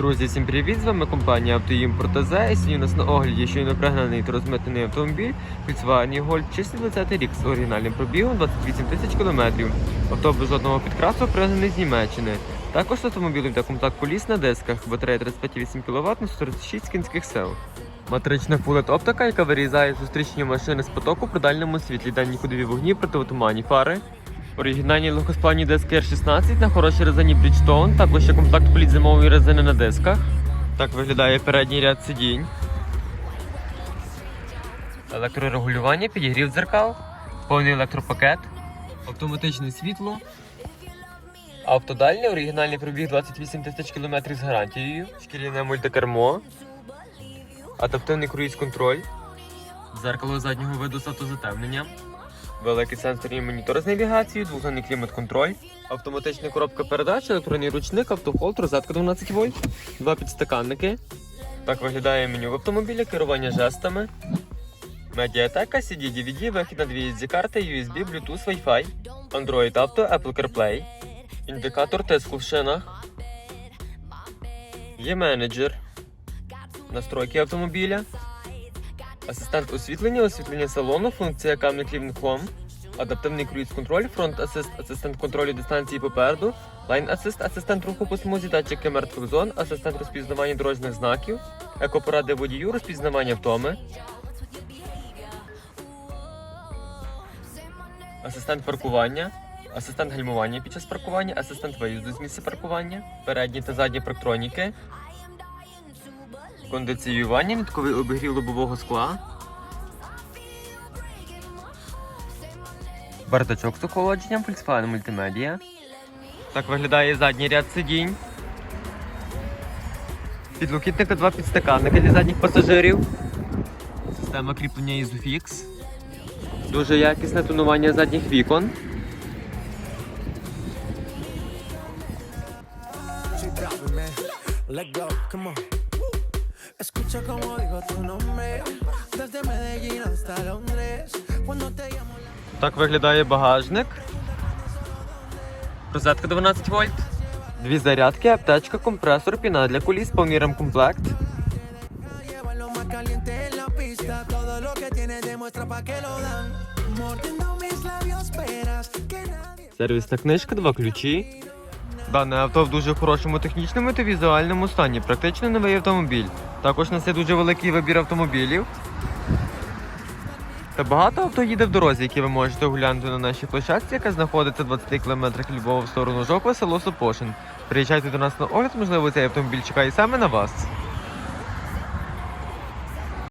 Друзі, всім привіт! З вами компанія Автоімпорт АЗ. Сьогодні у нас на огляді щойно пригнаний та розмитнений автомобіль Volkswagen Golf чистий 20 рік з оригінальним пробігом 28 тисяч кілометрів. Авто без жодного підкрасу пригнаний з Німеччини. Також автомобілем та контакт коліс на дисках, батарея 35,8 кВт на 146 кінських сил. Матрична фулет оптика, яка вирізає зустрічні машини з потоку при дальньому світлі, дані ходові вогні, противотуманні фари. Оригінальні легкосплавні диски R16 на хорошій резині Bridgestone, також є комплект політ зимової резини на дисках. Так виглядає передній ряд сидінь. Електрорегулювання, підігрів дзеркал, повний електропакет, автоматичне світло. Автодальне, оригінальний пробіг 28 тисяч кілометрів з гарантією, шкіряне мультикермо, адаптивний круїз-контроль, дзеркало заднього виду з автозатемненням. Великий сенсорний монітор з навігацією, двозонний клімат-контроль, автоматична коробка передач, електронний ручник, автохолд, розетка 12 вольт, два підстаканники. Так виглядає меню в автомобілі, керування жестами. Медіатека, CD, DVD, вихід на дві SD карти, USB, Bluetooth, Wi-Fi, Android Auto, Apple CarPlay, індикатор тиску в шинах. Є менеджер, настройки автомобіля. Асистент освітлення, освітлення салону, функція камний Clean Home, адаптивний круїз-контроль, фронт асист, асистент контролю дистанції попереду, лайн асист, асистент руху по смузі, датчики мертвих зон, асистент розпізнавання дорожніх знаків, екопоради водію, розпізнавання втоми, асистент паркування, асистент гальмування під час паркування, асистент виїзду з місця паркування, передні та задні парктроніки, кондиціювання, нитковий обігрів лобового скла. Бардачок з охолодженням, Volkswagen мультимедіа. Так виглядає задній ряд сидінь. Підлокітника два підстаканники для задніх пасажирів. Система кріплення Isofix. Дуже якісне тонування задніх вікон. Let go, come on. Escucha como digo tu nombre. Desde Medellín hasta Londres. Cuando te llamo. Так виглядає багажник. Розетка 12 вольт. Дві зарядки, аптечка, компресор, піна для esperas que nadie. Сервісна книжка, два ключі. Дане авто в дуже хорошому технічному та візуальному стані. Практично новий автомобіль. Також у нас є дуже великий вибір автомобілів. Та багато авто їде в дорозі, які ви можете оглянути на нашій площадці, яка знаходиться в 20 км від Львова в сторону Жоква, село Сопошин. Приїжджайте до нас на огляд, можливо, цей автомобіль чекає саме на вас.